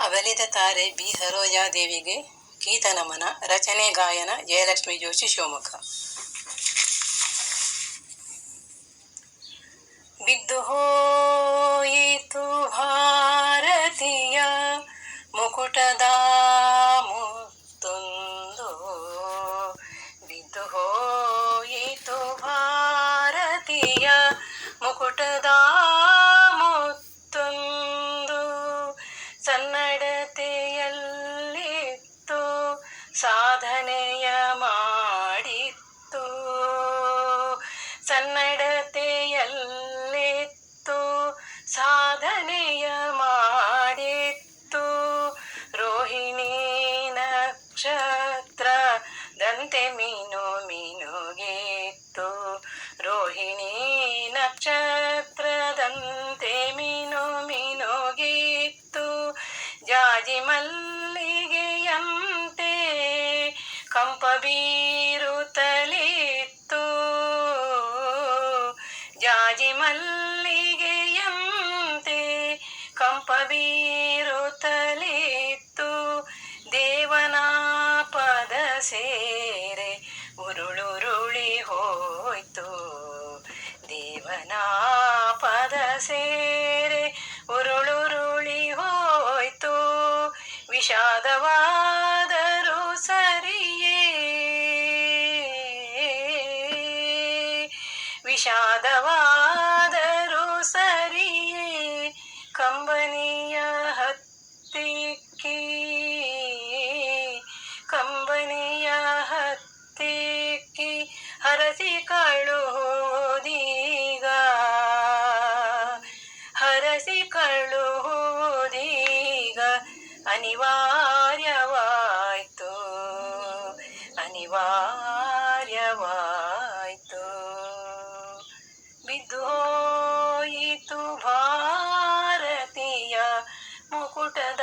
ಅಗಲಿದ ತಾರೆ ಬಿ ಸರೋಜಾದೇವಿಗೆ ಗೀತ ನಮನ ರಚನೆ ಗಾಯನ ಜಯಲಕ್ಷ್ಮಿ ಜೋಶಿ ಶಿವಮೊಗ್ಗ ಬಿದ್ದು ಹೋಯಿತು ಭಾರತೀಯ ಮುಕುಟದ ಸಾಧನೆಯ ಮಾಡಿತ್ತು. ಸನ್ನಡತೆಯಲ್ಲಿತ್ತು, ಸಾಧನೆಯ ಮಾಡಿತ್ತು. ರೋಹಿಣಿ ನಕ್ಷತ್ರ ದಂತೆ ಮೀನು ಮೀನುಗಿತ್ತು. ರೋಹಿಣಿ ನಕ್ಷತ್ರದಂತೆ ಮೀನು ಮೀನುಗಿತ್ತು. ಜಾಜಿ ಮಲ್ಲಿಗೆಯಂತೆ ಕಂಪ ಬೀರುತ್ತಲಿತ್ತು ಜಾಜಿ ಮಲ್ಲಿಗೆಯಂತೆ ಕಂಪ ಬೀರುತ್ತಲಿತ್ತು ದೇವನ ಪದ ಸೇರೆ ಉರುಳುರುಳಿ ಹೋಯ್ತು. ದೇವನ ಪದ ಸೇರೆ ಉರುಳುರುಳಿ ಹೋಯ್ತು. ವಿಷಾದವಾದರೂ ವಿಷಾದವಾದರೂ ಸರಿಯೇ ಕಂಬನಿಯ ಹತ್ತಿಕ್ಕಿ ಕಂಬನಿಯ ಹತ್ತಿಕ್ಕಿ ಹರಸಿ ಕಳುವುದೀಗ ಹರಸಿ ಕಳುವುದೀಗ ಅನಿವಾರ್ಯವಾಯ್ತು ಅನಿವಾರ್ಯವಾಯ್ತು school tell